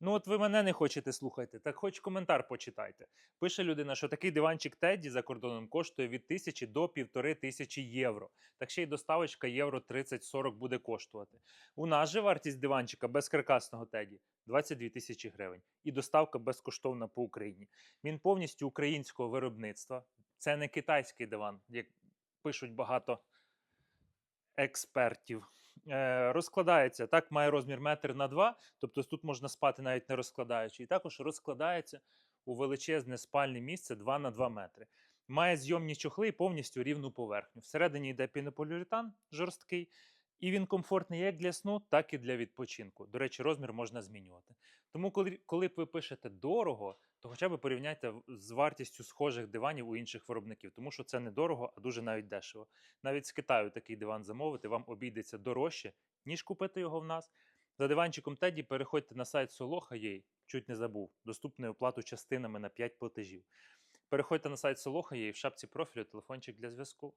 Ну, от ви мене не хочете слухати, так хоч коментар почитайте. Пише людина, що такий диванчик Тедді за кордоном коштує від тисячі до півтори тисячі євро. Так ще й доставочка євро 30-40 буде коштувати. У нас же вартість диванчика без каркасного Теді 22 тисячі гривень. І доставка безкоштовна по Україні. Він повністю українського виробництва. Це не китайський диван, як пишуть багато експертів. Е, розкладається, так, має розмір метр на два, тобто тут можна спати навіть не розкладаючи. І також розкладається у величезне спальне місце 2 на 2 метри. Має зйомні чохли і повністю рівну поверхню. Всередині йде пінополіуретан жорсткий, і він комфортний як для сну, так і для відпочинку. До речі, розмір можна змінювати. Тому, коли, коли б ви пишете дорого, то хоча б порівняйте з вартістю схожих диванів у інших виробників, тому що це не дорого, а дуже навіть дешево. Навіть з Китаю такий диван замовити вам обійдеться дорожче, ніж купити його в нас. За диванчиком Теді переходьте на сайт Soloha.ua, чуть не забув, доступний оплату частинами на 5 платежів. Переходьте на сайт Soloha.ua, в шапці профілю телефончик для зв'язку.